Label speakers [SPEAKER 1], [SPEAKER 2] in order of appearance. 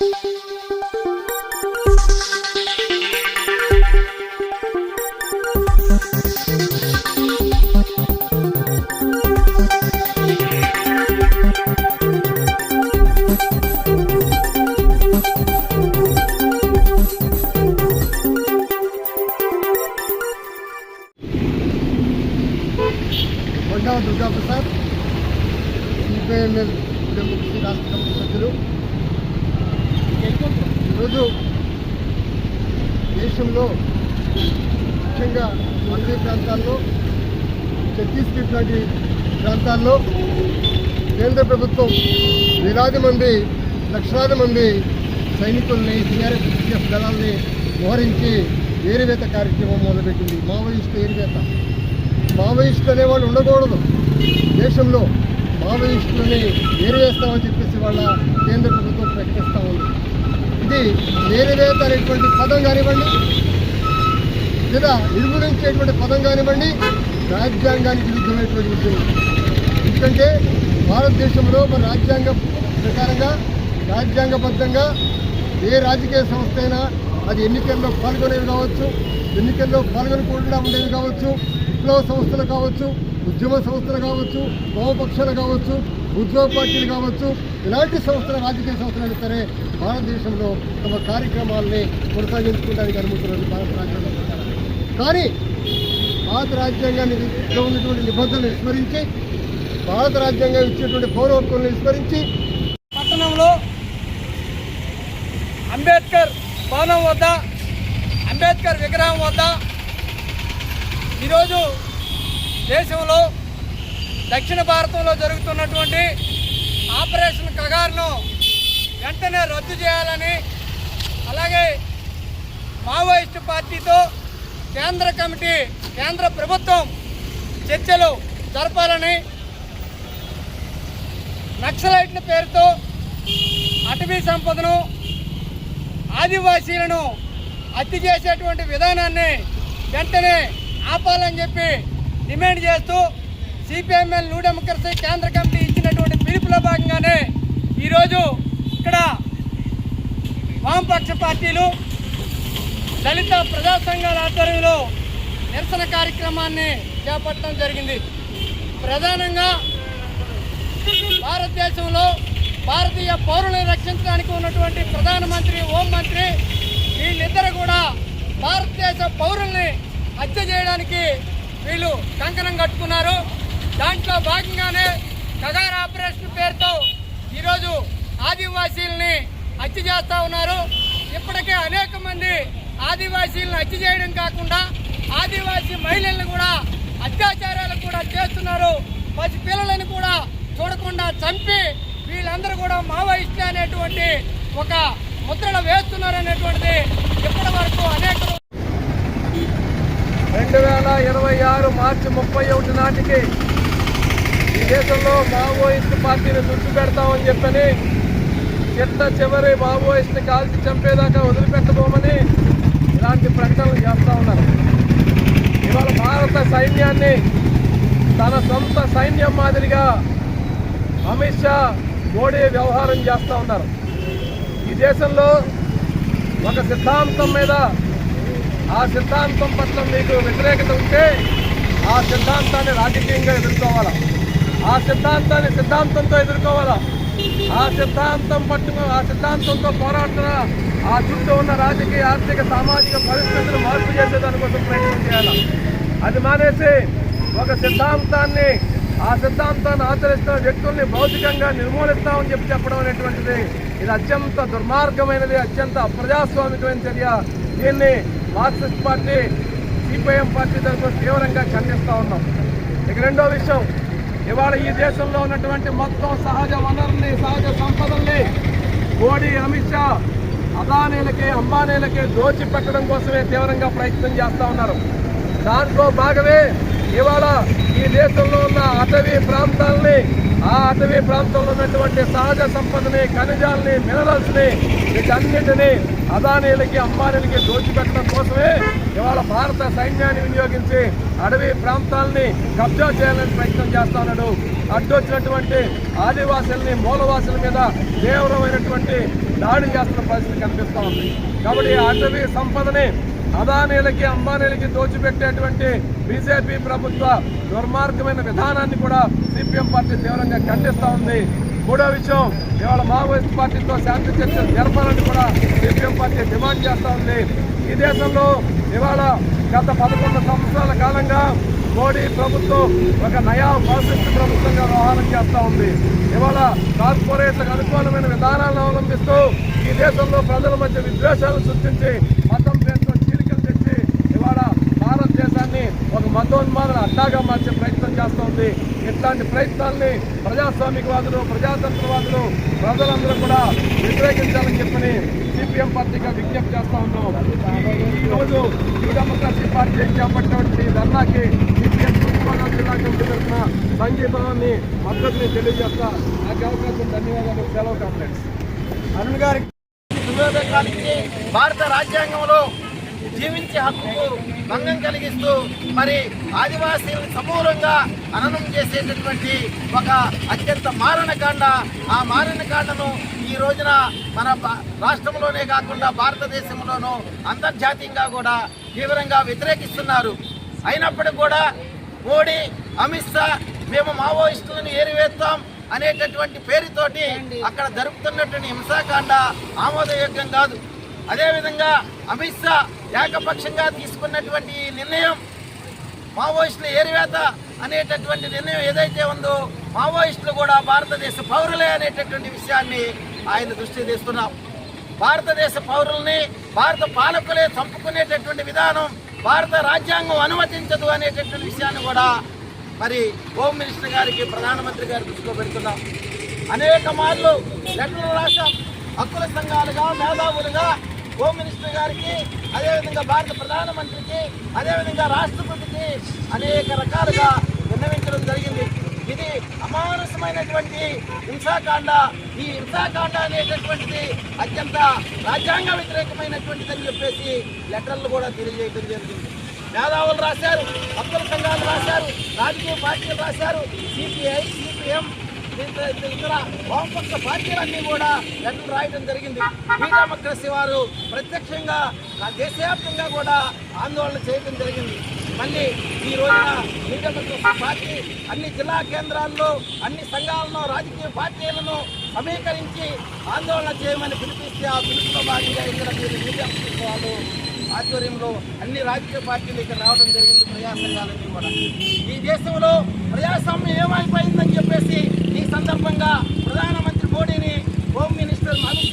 [SPEAKER 1] thank you ఈరోజు దేశంలో ముఖ్యంగా మంత్రి ప్రాంతాల్లో ఛత్తీస్గఢ్ లాంటి ప్రాంతాల్లో కేంద్ర ప్రభుత్వం వేలాది మంది లక్షలాది మంది సైనికుల్ని సిఆర్ఎఫ్ దళాల్ని మోహరించి ఏరివేత కార్యక్రమం మొదలుపెట్టింది. మావోయిస్టు ఏరివేత. మావోయిస్టులు అనేవాళ్ళు ఉండకూడదు. దేశంలో మావోయిస్టులని ఏరివేస్తామని చెప్పేసి వాళ్ళ కేంద్ర ప్రభుత్వం ప్రకటిస్తూ ఉంది. ఇది ఏరివేత అనేటువంటి పదం కానివ్వండి లేదా నిర్మూలించేటువంటి పదం కానివ్వండి రాజ్యాంగానికి విరుద్ధమైనటువంటి విషయం. ఎందుకంటే భారతదేశంలో మన రాజ్యాంగ ప్రకారంగా రాజ్యాంగబద్ధంగా ఏ రాజకీయ సంస్థ అయినా అది ఎన్నికల్లో పాల్గొనేవి కావచ్చు ఎన్నికల్లో పాల్గొనకుండా ఉండేవి కావచ్చు విప్లవ సంస్థలు కావచ్చు ఉద్యమ సంస్థలు కావచ్చు వామపక్షాలు కావచ్చు ఉద్యోగ పార్టీలు కావచ్చు ఇలాంటి సంస్థల రాజకీయ సంస్థలైనా సరే భారతదేశంలో తమ కార్యక్రమాలని కొనసాగించుకోవడానికి అనుమతున్నారు భారత రాజ్యాంగం ప్రకారం. కానీ భారత రాజ్యాంగానికి ఉన్నటువంటి నిబంధనలు విస్మరించి భారత రాజ్యాంగం ఇచ్చేటువంటి పౌర హక్కులను విస్మరించి
[SPEAKER 2] పట్టణంలో అంబేద్కర్ భవనం వద్ద అంబేద్కర్ విగ్రహం వద్ద ఈరోజు దేశంలో దక్షిణ భారతంలో జరుగుతున్నటువంటి ఆపరేషన్ కగార్ను వెంటనే రద్దు చేయాలని అలాగే మావోయిస్టు పార్టీతో కేంద్ర కమిటీ కేంద్ర ప్రభుత్వం చర్చలు జరపాలని నక్సలైట్ల పేరుతో అటవీ సంపదను ఆదివాసీలను హత్య చేసేటువంటి విధానాన్ని వెంటనే ఆపాలని చెప్పి డిమాండ్ చేస్తూ సిపిఎంఎల్ న్యూ డెమోక్రసీ కేంద్ర కమిటీ ఇచ్చినటువంటి పిలుపులో భాగంగానే ఈరోజు ఇక్కడ వామపక్ష పార్టీలు దళిత ప్రజా సంఘాల ఆధ్వర్యంలో నిరసన కార్యక్రమాన్ని చేపట్టడం జరిగింది. ప్రధానంగా భారతదేశంలో భారతీయ పౌరులను రక్షించడానికి ఉన్నటువంటి ప్రధానమంత్రి హోంమంత్రి వీళ్ళిద్దరు కూడా భారతదేశ పౌరుల్ని హత్య చేయడానికి వీళ్ళు కంకణం కట్టుకున్నారు. దాంట్లో భాగంగానే కగార్ ఆపరేషన్ పేరుతో ఈరోజు ఆదివాసీల్ని హత్య చేస్తూ ఉన్నారు. ఇప్పటికే అనేక మంది ఆదివాసీలను హత్య చేయడం కాకుండా ఆదివాసీ మహిళలను కూడా అత్యాచారాలు కూడా చేస్తున్నారు. పసి పిల్లలను కూడా చూడకుండా చంపి వీళ్ళందరూ కూడా మావోయిస్టులు అనేటువంటి ఒక ముద్రలు వేస్తున్నారు అనేటువంటిది ఇప్పటి వరకు అనేక
[SPEAKER 3] రెండు వేల ఇరవై ఆరు మార్చి ముప్పై ఒకటి నాటికి ఈ దేశంలో మావోయిస్టు పార్టీని దుడ్డు పెడతామని చెప్పని చిట్ట చివరి మావోయిస్ట్ని కాల్చి చంపేదాకా వదిలిపెట్టబోమని ఇలాంటి ప్రకటనలు చేస్తూ ఉన్నారు. ఇవాళ భారత సైన్యాన్ని తన సొంత సైన్యం మాదిరిగా అమిత్ షా మోడీ వ్యవహారం చేస్తూ ఉన్నారు. ఈ దేశంలో ఒక సిద్ధాంతం మీద ఆ సిద్ధాంతం పట్ల మీకు వ్యతిరేకత ఉంటే ఆ సిద్ధాంతాన్ని రాజకీయంగా ఎదుర్కోవాలి? ఆ సిద్ధాంతాన్ని సిద్ధాంతంతో ఎదుర్కోవాలా? ఆ సిద్ధాంతం పట్టుకు ఆ సిద్ధాంతంతో పోరాడుతున్న ఆ చుట్టూ ఉన్న రాజకీయ ఆర్థిక సామాజిక పరిస్థితులు మార్పు చేసేదానికోసం ప్రయత్నం చేయాలి? అది మానేసి ఒక సిద్ధాంతాన్ని ఆ సిద్ధాంతాన్ని ఆచరిస్తున్న వ్యక్తుల్ని భౌతికంగా నిర్మూలిస్తామని చెప్పి చెప్పడం అనేటువంటిది ఇది అత్యంత దుర్మార్గమైనది అత్యంత అప్రజాస్వామికమైన చర్య. దీన్ని మార్క్సిస్ట్ పార్టీ సిపిఐఎం పార్టీ తరఫున తీవ్రంగా ఖండిస్తూ ఉన్నాం. ఇక రెండో విషయం ఇవాళ ఈ దేశంలో ఉన్నటువంటి మొత్తం సహజ వనరుల్ని సహజ సంపదల్ని మోడీ అమిత్ షా అదానీలకి అంబానీలకి దోచి పెట్టడం కోసమే తీవ్రంగా ప్రయత్నం చేస్తూ ఉన్నారు. దాంట్లో భాగమే ఇవాళ ఈ దేశంలో ఉన్న అటవీ ప్రాంతాలని ఆ అటవీ ప్రాంతంలో ఉన్నటువంటి సహజ సంపదని ఖనిజాలని మినరల్స్ని వీటన్నిటిని అదానీలకి అంబానీలకి దోచిపెట్టడం కోసమే ఇవాళ భారత సైన్యాన్ని వినియోగించి అడవి ప్రాంతాలని కబ్జా చేయాలని ప్రయత్నం చేస్తున్నాడు. అడ్డొచ్చినటువంటి ఆదివాసుల్ని మూలవాసుల మీద తీవ్రమైనటువంటి దాడి చేస్తున్న పరిస్థితి కనిపిస్తూ ఉంది. కాబట్టి అటవీ సంపదని అదానీలకి అంబానీలకి దోచిపెట్టేటువంటి బీజేపీ ప్రభుత్వ దుర్మార్గమైన విధానాన్ని కూడా సిపిఎం పార్టీ తీవ్రంగా ఖండిస్తూ ఉంది. మూడో విషయం ఇవాళ మావోయిస్ట్ పార్టీతో శాంతి చర్చలు జరపాలని కూడా సిపిఎం పార్టీ డిమాండ్ చేస్తూ ఉంది. ఈ దేశంలో ఇవాళ గత పదకొండు సంవత్సరాల కాలంగా మోడీ ప్రభుత్వం ఒక నయా ఫాసిస్ట్ ప్రభుత్వంగా వ్యవహారం చేస్తూ ఉంది. ఇవాళ కార్పొరేట్లకు అనుకూలమైన విధానాలను అవలంబిస్తూ ఈ దేశంలో ప్రజల మధ్య విద్వేషాలు సృష్టించి మతం పేరుతో చీలికలు తెచ్చి ఇవాళ భారతదేశాన్ని ఒక మతోన్మాదన అడ్డాగా మార్చే ప్రయత్నం చేస్తూ ఉంది. ఇట్లాంటి ప్రయత్నాల్ని ప్రజాస్వామికవాదులు ప్రజాతంత్రవాదులు ప్రజలందరూ కూడా వ్యతిరేకించాలని చెప్పని సిపిఎం పార్టీగా విజ్ఞప్తి చేస్తూ ఉన్నాం. ఈరోజు రోజు డెమోక్రసీ పార్టీ చేపట్టినటువంటి ధర్నాకి సిపిఎం తూర్పుగోదావరి జిల్లా కమిటీ సంఘీభావాన్ని మద్దతుని తెలియజేస్తా. నాకు అవకాశం ధన్యవాదాలు. సెలవు కాంప్లెక్స్.
[SPEAKER 2] అరుణ్ గారికి
[SPEAKER 4] భారత రాజ్యాంగంలో జీవించే హక్కుకు భంగం కలిగిస్తూ మరి ఆదివాసీలను సమూలంగా అననం చేసేటటువంటి ఒక అత్యంత మారణకాండ. ఆ మారణకాండను ఈ రోజున మన రాష్ట్రంలోనే కాకుండా భారతదేశంలోనూ అంతర్జాతీయంగా కూడా తీవ్రంగా వ్యతిరేకిస్తున్నారు. అయినప్పటికీ కూడా మోడీ అమిత్ షా మేము మావోయిస్టులను ఏరివేస్తాం అనేటటువంటి పేరుతోటి అక్కడ జరుపుతున్నటువంటి హింసాకాండ ఆమోదయోగ్యం కాదు. అదేవిధంగా అమిత్ షా ఏకపక్షంగా తీసుకున్నటువంటి ఈ నిర్ణయం మావోయిస్టుల ఏరివేత అనేటటువంటి నిర్ణయం ఏదైతే ఉందో మావోయిస్టులు కూడా భారతదేశ పౌరులే అనేటటువంటి విషయాన్ని ఆయన దృష్టి తీస్తున్నాం భారతదేశ పౌరుల్ని భారత పాలకులే చంపుకునేటటువంటి విధానం భారత రాజ్యాంగం అనుమతించదు అనేటటువంటి విషయాన్ని కూడా మరి హోమ్ మినిస్టర్ గారికి ప్రధానమంత్రి గారి దృష్టిలో పెడుతున్నాం. అనేక మార్లు లెటర్లు రాశాం. హక్కుల సంఘాలుగా మేధావులుగా హోమ్ మినిస్టర్ గారికి అదేవిధంగా భారత ప్రధానమంత్రికి అదేవిధంగా రాష్ట్రపతికి అనేక రకాలుగా విన్నవించడం జరిగింది. ఇది అమానుషమైనటువంటి హింసాకాండ. ఈ హింసాకాండ అనేటటువంటిది అత్యంత రాజ్యాంగ వ్యతిరేకమైనటువంటిది అని చెప్పేసి లెటర్లు కూడా తెలియజేయడం జరిగింది. మేధావులు రాశారు భక్తుల సంఘాలు రాశారు రాజకీయ పార్టీలు రాశారు సిపిఐ సిపిఎం ఇతర వామపక్ష పార్టీలన్నీ కూడా లెటర్ రాయడం జరిగింది. ఈ డెమోక్రసీ వారు ప్రత్యక్షంగా దేశవ్యాప్తంగా కూడా ఆందోళన చేయడం జరిగింది. మళ్ళీ ఈ రోజున ఈ పార్టీ అన్ని జిల్లా కేంద్రాల్లో అన్ని సంఘాలను రాజకీయ పార్టీలను సమీకరించి ఆందోళన చేయమని పిలిపిస్తే ఆ పిలుపులో భాగంగా ఇక్కడ మీరు మీడియా వాళ్ళు ఆధ్వర్యంలో అన్ని రాజకీయ పార్టీలు ఇక్కడ రావడం జరిగింది ప్రజా సంఘాలన్నీ కూడా. ఈ దేశంలో ప్రజాస్వామ్యం ఏమైపోయిందని చెప్పేసి సందర్భంగా ప్రధానమంత్రి మోడీని హోమ్ మినిస్టర్ అమిత్